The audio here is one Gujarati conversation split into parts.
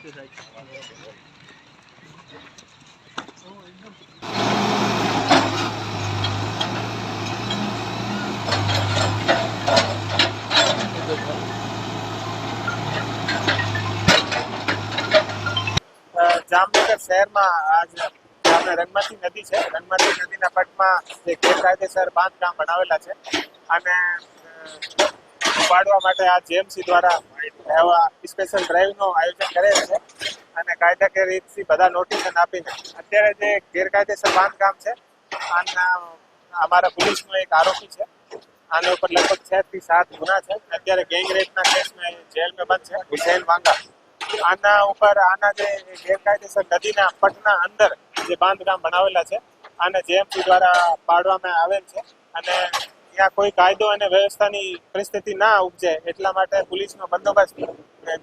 જામનગર શહેરમાં આજ આપણે રંગમતી નદી છે. રંગમતી નદીના પટમાં જે ગેરકાયદેસર બાંધકામ બનાવેલા છે. અને ઉપાડવા માટે આ જેએમસી દ્વારા એવા સ્પેશિયલ ડ્રાઈવનું આયોજન કરેલ છે. અને કાયદાકીય રીતથી બધા નોટિસ આપીને અત્યારે જે ગેરકાયદેસર બાંધકામ છે, આના, અમારા પોલીસનો એક આરોપી છે. આના ઉપર લગભગ છ થી સાત ગુના છે. અત્યારે ગેંગ રેપના કેસમાં જેલમાં બંધ છે. હુસૈન વાંગા. આના ઉપર આના જે ગેરકાયદેસર નદીના પટના અંદર જે બાંધકામ બનાવેલા છે, આને જેએમસી દ્વારા પાડવામાં આવેલ છે. અને ત્યાં કોઈ કાયદો અને વ્યવસ્થાની પરિસ્થિતિ ના ઉપજે એટલા માટે પોલીસનો બંદોબસ્ત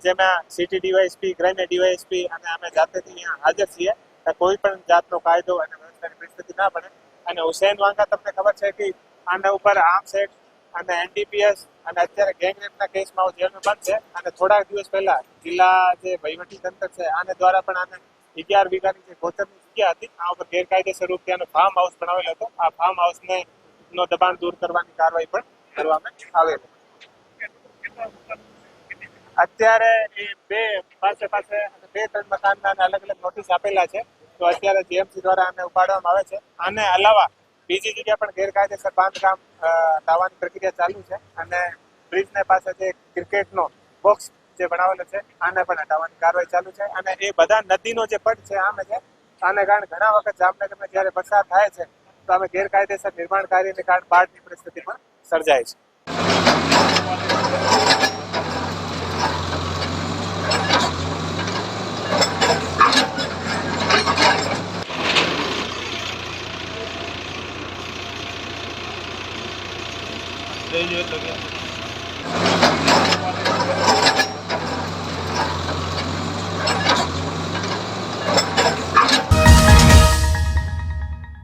જેમાં સિટી ડીવાયએસપી ગ્રામ્ય ડીવાયએસપી અને અમે જાતેથી અહીંયા હાજર છીએ કોઈ પણ જાતનો કાયદો અને વ્યવસ્થાની પરિસ્થિતિ ના બને. અને હુસેન વાંગા તમને ખબર છે કે આના ઉપર આર્મ્સ એક્ટ અને એનડીપીએસ અને અત્યારે ગેંગ રેપના કેસમાં જેલમાં બંધ છે. અને થોડાક દિવસ પહેલા જિલ્લા જે વહીવટી તંત્ર છે, આને દ્વારા પણ આને અગિયાર વીઘાની જે ગોચરની જગ્યા હતી, આ ઉપર ગેરકાયદેસર રૂપ ત્યાંનો ફાર્મ હાઉસ બનાવેલો હતો. આ ફાર્મ હાઉસને નો દબાણ દૂર કરવાની કાર્યવાહી પણ કરવામાં આવેલ. અત્યારે એ બે પાસે પાસે બે, ત્રણ મકાનના અલગ અલગ નોટિસ આપેલા છે. તો અત્યારે જીએમસી દ્વારા આને ઉપાડવામાં આવે છે. આને અલાવા બીજી જગ્યા પણ ગેરકાયદેસર બાંધકામ લાવવાની પ્રક્રિયા ચાલુ છે અને બ્રિજને પાસે જે ક્રિકેટનો બોક્સ જે બનાવેલો છે, આને પણ હટાવવાની કાર્યવાહી ચાલુ છે. અને એ બધા નદીનો જે પટ છે, આમે છે. આને કારણે ઘણા વખત જામનગરમાં જ્યારે વરસાદ થાય છે અમે ગેરકાયદેસર નિર્માણ કાર્યને કારણે બાઢની પરિસ્થિતિ પણ સર્જાય છે. લઈ જોઈએ